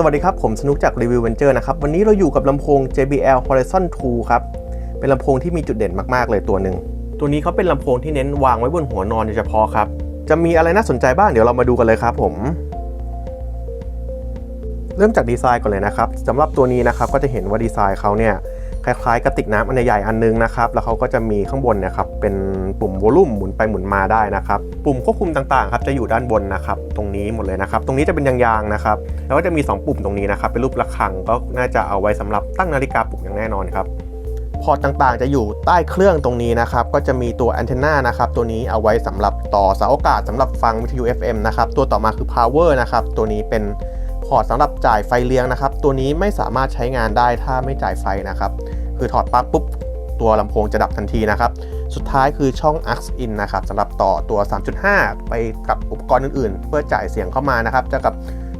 สวัสดีครับ ผมสนุกจากรีวิวเวนเจอร์นะครับ วันนี้เราอยู่กับลำโพง JBL Horizon 2 ครับ เป็นลำโพงที่มีจุดเด่นมาก ๆ เลยตัวหนึ่ง ตัวนี้เขาเป็นลำโพงที่เน้นวางไว้บนหัวนอนโดยเฉพาะครับ จะมีอะไรน่าสนใจบ้างเดี๋ยวเรามาดูกันเลยครับผม เริ่มจากดีไซน์ก่อนเลยนะครับสำหรับตัวนี้นะครับก็จะเห็นว่าดีไซน์เขาเนี่ย คล้ายๆกระติกน้ำอันใหญ่ๆอันนึงนะครับแล้วเขาก็จะมีข้างบนเนี่ยครับเป็นปุ่มวอลลุ่มหมุนไปหมุนมาได้นะครับปุ่มควบคุมต่างๆครับจะอยู่ด้านบนนะครับตรงนี้หมดเลยนะครับตรงนี้จะเป็นยางๆนะครับแล้วก็จะมี 2 ปุ่มตรงนี้นะครับเป็นรูประฆังก็น่าจะเอาไว้สำหรับตั้งนาฬิกาปลุกอย่างแน่นอนครับพอร์ตต่างๆ จะอยู่ใต้เครื่องตรงนี้นะครับ ก็จะมีตัวแอนเทนานะครับ ตัวนี้เอาไว้สำหรับต่อเสาอากาศสำหรับฟังวิทยุ FM นะครับ ตัวต่อมาคือ power นะครับ ตัวนี้เป็นพอร์ตสำหรับจ่ายไฟเลี้ยงนะครับ ตัวนี้ไม่สามารถใช้งานได้ถ้าไม่จ่ายไฟนะครับ คือถอดปลั๊กปุ๊บตัวลำโพงจะดับทันทีนะครับ สุดท้ายคือช่อง aux in นะครับสำหรับต่อตัว 3.5 ไปกับอุปกรณ์อื่นๆ เพื่อจ่ายเสียงเข้ามานะครับ จะกับ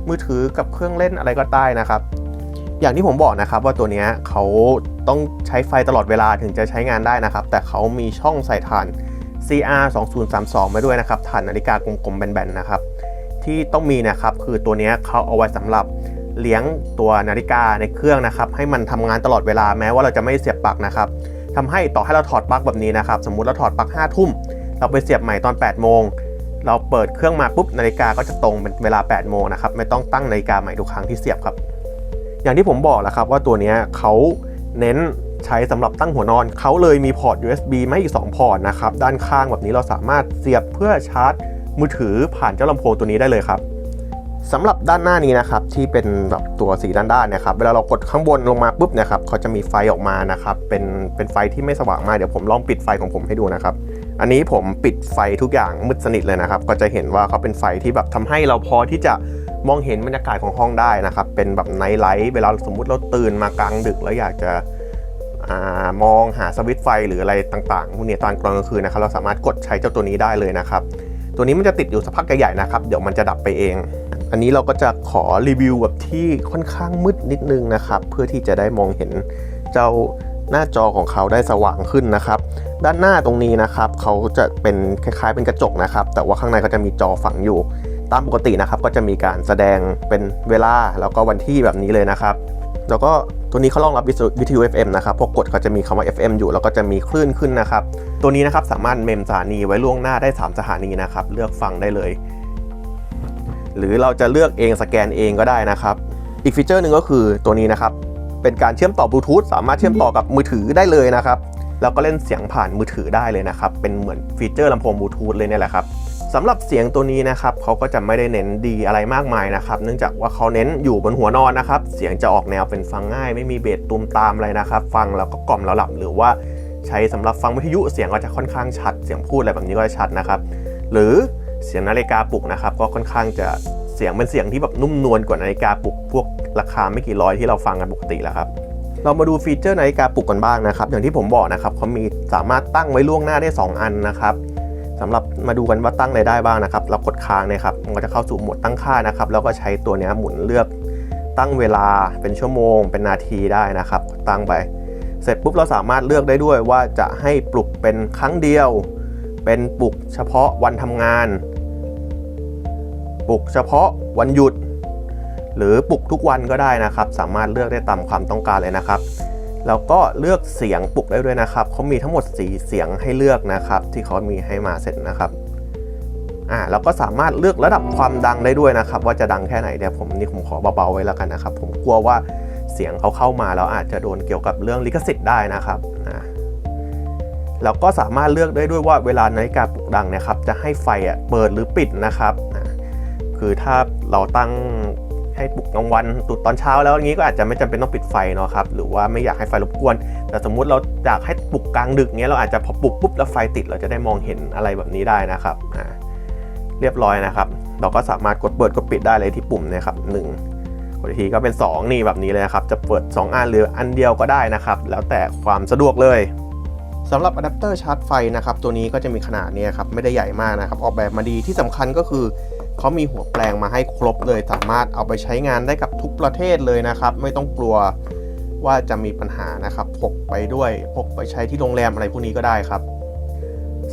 มือถือกับเครื่องเล่นอะไรก็ได้นะครับ อย่างที่ผมบอกนะครับว่าตัวนี้เขาต้องใช้ไฟตลอดเวลาถึงจะใช้งานได้นะครับ แต่เขามีช่องใส่ถ่าน CR 2032มาด้วยนะครับถ่านนาฬิกากลมๆแบนๆนะครับ ที่ต้องมีนะครับคือตัวนี้เขาเอาไว้สำหรับ เลี้ยงตัวนาฬิกาในเครื่องนะครับให้มันทำงานตลอดเวลาแม้ว่าเราจะไม่เสียบปลั๊กนะครับทำให้ต่อให้เราถอดปลั๊กแบบนี้นะครับสมมุติเราถอดปลั๊ก5ทุ่มเราไปเสียบใหม่ตอน8โมงเราเปิดเครื่องมาปุ๊บนาฬิกาก็จะตรงเป็นเวลา8โมงนะครับไม่ต้องตั้งนาฬิกาใหม่ทุกครั้งที่เสียบครับ อย่างที่ผมบอกแหละครับว่าตัวนี้เขาเน้นใช้สำหรับตั้งหัวนอนเขาเลยมีพอร์ต USB ไม่อีก 2 พอร์ตนะครับด้านข้างแบบนี้เราสามารถเสียบเพื่อชาร์จมือถือผ่านเจ้าลำโพงตัวนี้ได้เลยครับ สำหรับด้านหน้านี้นะครับที่เป็นแบบตัวสีด้านด้านๆนะครับเวลาเรากดข้างบนลงมาปุ๊บเนะครับเขาจะมีไฟออกมานะครับเป็นเป็นไฟที่ไม่สว่างมากเดี๋ยวผมลองปิดไฟของผมให้ดูนะครับอันนี้ผมปิดไฟทุกอย่างมืดสนิทเลยนะครับ ก็จะเห็นว่าเขาเป็นไฟที่แบบทำให้เราพอที่จะมองเห็นบรรยากาศของห้องได้นะครับ เป็นแบบไนท์ไลท์เวลาสมมุติเราตื่นมากลางดึกแล้วอยากจะอามองหาสวิตช์ไฟหรืออะไรต่างๆพวกนี้ตอนกลางคืนนะครับเราสามารถกดใช้เจ้าตัวนี้ได้เลยนะครับ ตัวนี้มันจะติดอยู่สักพักใหญ่ๆนะครับ เดี๋ยวมันจะดับไปเอง อันนี้เราก็จะขอรีวิวแบบที่ค่อนข้างมืดนิดนึงนะครับ เพื่อที่จะได้มองเห็นเจ้าหน้าจอของเขาได้สว่างขึ้นนะครับ ด้านหน้าตรงนี้นะครับเขาจะเป็นคล้ายๆเป็นกระจกนะครับ แต่ว่าข้างในก็จะมีจอฝังอยู่ ตามปกตินะครับก็จะมีการแสดงเป็นเวลาแล้วก็วันที่แบบนี้เลยนะครับ แล้วก็ตัวนี้เขารองรับวิทยุ FM นะครับ พอกดเขาจะมีคำว่า FM อยู่ แล้วก็จะมีคลื่นขึ้นนะครับ ตัวนี้นะครับสามารถเมมสถานีไว้ล่วงหน้าได้ 3 สถานีนะครับ เลือกฟังได้เลย หรือเราจะเลือกเองสแกนเองก็ได้นะครับ อีกฟีเจอร์หนึ่งก็คือตัวนี้นะครับ เป็นการเชื่อมต่อบลูทูธสามารถเชื่อมต่อกับมือถือได้เลยนะครับ แล้วก็เล่นเสียงผ่านมือถือได้เลยนะครับ เป็นเหมือนฟีเจอร์ลำโพงบลูทูธเลยเนี่ยแหละครับ สำหรับเสียงตัวนี้นะครับเขาก็จะไม่ได้เน้นดีอะไรมากมายนะครับเนื่องจากว่าเขาเน้นอยู่บนหัวนอนนะครับ เสียงจะออกแนวเป็นฟังง่าย ไม่มีเบสตูมตามอะไรนะครับ ฟังแล้วก็กล่อมแล้วหลับหรือว่าใช้สำหรับฟังวิทยุเสียงก็จะค่อนข้างชัด เสียงพูดอะไรแบบนี้ก็จะชัดนะครับ หรือเสียงนาฬิกาปลุกนะครับ ก็ค่อนข้างจะเสียงเป็นเสียงที่แบบนุ่มนวลกว่านาฬิกาปลุกพวกราคาไม่กี่ร้อยที่เราฟังกันปกติแล้วครับเรามาดูฟีเจอร์นาฬิกาปลุกกันบ้างนะครับ อย่างที่ผมบอกนะครับเขามีสามารถตั้งไว้ล่วงหน้าได้ 2 อันนะครับ สำหรับมาดูกันว่าตั้งอะไรได้บ้างนะครับ เรากดค้างนี่ยครับมันก็จะเข้าสู่โหมดตั้งค่านะครับแล้วก็ใช้ตัวนี้หมุนเลือกตั้งเวลาเป็นชั่วโมง เป็นนาทีได้นะครับ ตั้งไป เสร็จปุ๊บเราสามารถเลือกได้ด้วยว่าจะให้ปลุกเป็นครั้งเดียว เป็นปลุกเฉพาะวันทำงาน ปลุกเฉพาะวันหยุด หรือปลุกทุกวันก็ได้นะครับ สามารถเลือกได้ตามความต้องการเลยนะครับ แล้วก็เลือกเสียงปลุกได้ด้วยนะครับเขามีทั้งหมด4เสียงให้เลือกนะครับ ที่เขามีให้มาเสร็จนะครับอ่าแล้วก็สามารถเลือกระดับความดังได้ด้วยนะครับ ว่าจะดังแค่ไหนเดี๋ยวผมนี่ผมขอเบาๆไว้แล้วกันนะครับ ผมกลัวว่าเสียงเขาเข้ามาแล้วอาจจะโดนเกี่ยวกับเรื่องลิขสิทธิ์ได้นะครับอ่าแล้วก็สามารถเลือกได้ด้วยว่าเวลานาฬิกาปลุกดังนะครับ จะให้ไฟอะเปิดหรือปิดนะครับอ่าคือถ้าเราตั้ง ให้ปลุกกลางวันตุดตอนเช้าแล้วอย่างนี้ก็อาจจะไม่จำเป็นต้องปิดไฟเนาะครับหรือว่าไม่อยากให้ไฟรบกวน แต่สมมุติเราอยากให้ปลุกกลางดึกเงี้ยเราอาจจะพอปลุกปุ๊บแล้วไฟติดเราจะได้มองเห็นอะไรแบบนี้ได้นะครับอ่าเรียบร้อยนะครับ เราก็สามารถกดเปิดกดปิดได้เลยที่ปุ่มนะครับหนึ่งกดทีก็เป็น 2 นี่แบบนี้เลยนะครับ จะเปิด 2 อันหรืออันเดียวก็ได้นะครับ แล้วแต่ความสะดวกเลยสำหรับอะแดปเตอร์ชาร์จไฟนะครับ ตัวนี้ก็จะมีขนาดเนี้ครับ ไม่ได้ใหญ่มากนะครับ ออกแบบมาดีที่สำคัญก็คือ เขามีหัวแปลงมาให้ครบเลย สามารถเอาไปใช้งานได้กับทุกประเทศเลยนะครับ ไม่ต้องกลัวว่าจะมีปัญหานะครับ พกไปด้วยพกไปใช้ที่โรงแรมอะไรพวกนี้ก็ได้ครับ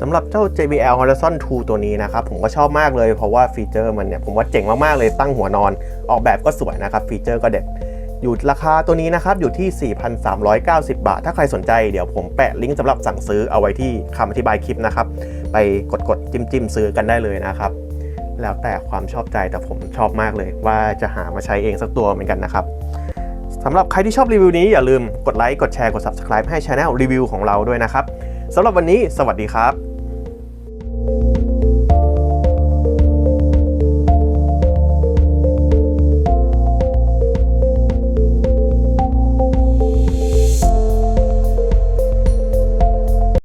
สำหรับเจ้า JBL Horizon 2 ตัวนี้นะครับ ผมก็ชอบมากเลยเพราะว่าฟีเจอร์มันเนี่ย ผมว่าเจ๋งมาก ๆ เลยตั้งหัวนอน ออกแบบก็สวยนะครับ ฟีเจอร์ก็เด็ด อยู่ราคาตัวนี้นะครับ อยู่ที่ 4,390 บาท ถ้าใครสนใจเดี๋ยวผมแปะลิงก์สำหรับสั่งซื้อเอาไว้ที่คำอธิบายคลิปนะครับ ไปกดกดจิ้มจิ้มซื้อกันได้เลยนะครับ แล้วแต่ความชอบใจแต่ผมชอบมากเลย ว่าจะหามาใช้เองสักตัวเหมือนกันนะครับสำหรับใครที่ชอบรีวิวนี้อย่าลืมกดไลค์กดแชร์กด subscribe ให้ช anel รีวิวของเราด้วยนะครับสำหรับวันนี้สวัสดีครับ